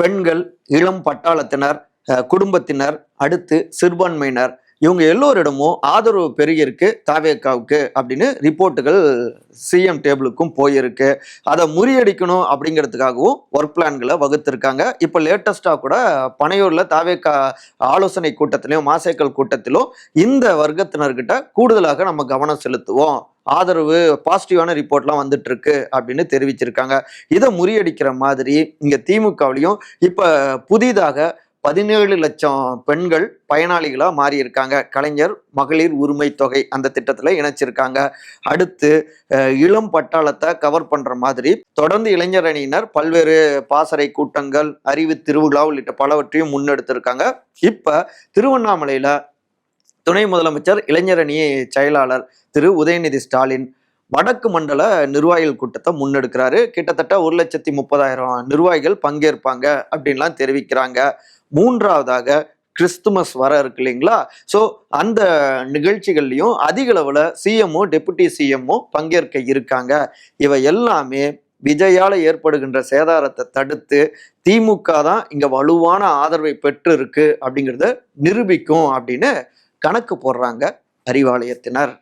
பெண்கள் இளம் பட்டாளத்தினர் குடும்பத்தினர் அடுத்து சிறுபான்மையினர் இவங்க எல்லோரிடமும் ஆதரவு பெருகியிருக்கு தாவேக்காவுக்கு அப்படின்னு ரிப்போர்ட்டுகள் சிஎம் டேபிளுக்கும் போயிருக்கு. அதை முறியடிக்கணும் அப்படிங்கிறதுக்காகவும் ஒர்க் பிளான்களை வகுத்திருக்காங்க. இப்போ லேட்டஸ்டாக கூட பனையூரில் தாவேக்கா ஆலோசனை கூட்டத்திலையும் மாசேக்கல் கூட்டத்திலும் இந்த வர்க்கத்தினர்கிட்ட கூடுதலாக நம்ம கவனம் செலுத்துவோம். ஆதரவு பாசிட்டிவான ரிப்போர்ட்லாம் வந்துட்டு இருக்கு அப்படின்னு தெரிவிச்சிருக்காங்க. இதை முறியடிக்கிற மாதிரி இங்க திமுகவிலையும் இப்ப புதிதாக பதினேழு லட்சம் பெண்கள் பயனாளிகளாக மாறியிருக்காங்க. கலைஞர் மகளிர் உரிமை தொகை அந்த திட்டத்தில் இணைச்சிருக்காங்க. அடுத்து இளம் பட்டாளத்தை கவர் பண்ணுற மாதிரி தொடர்ந்து இளைஞர் அணியினர் பல்வேறு பாசறை கூட்டங்கள் அறிவு திருவிழா உள்ளிட்ட பலவற்றையும் முன்னெடுத்திருக்காங்க. இப்போ திருவண்ணாமலையில் துணை முதலமைச்சர் இளைஞரணி செயலாளர் திரு உதயநிதி ஸ்டாலின் வடக்கு மண்டல நிர்வாகிகள் கூட்டத்தை முன்னெடுக்கிறாரு. கிட்டத்தட்ட ஒரு லட்சத்தி முப்பதாயிரம் நிர்வாகிகள் பங்கேற்பாங்க அப்படின்லாம் தெரிவிக்கிறாங்க. மூன்றாவதாக கிறிஸ்துமஸ் வர இருக்கு இல்லைங்களா? ஸோ அந்த நிகழ்ச்சிகள்லையும் அதிக அளவில் சிஎம்ஓ டெபுட்டி சிஎம்ஓ பங்கேற்க இருக்காங்க. இவை எல்லாமே விஜயால ஏற்படுகின்ற சேதாரத்தை தடுத்து திமுக தான் இங்க வலுவான ஆதரவை பெற்று இருக்கு அப்படிங்கிறத நிரூபிக்கும் அப்படின்னு கணக்கு போடுறாங்க அறிவாலயத்தினர்.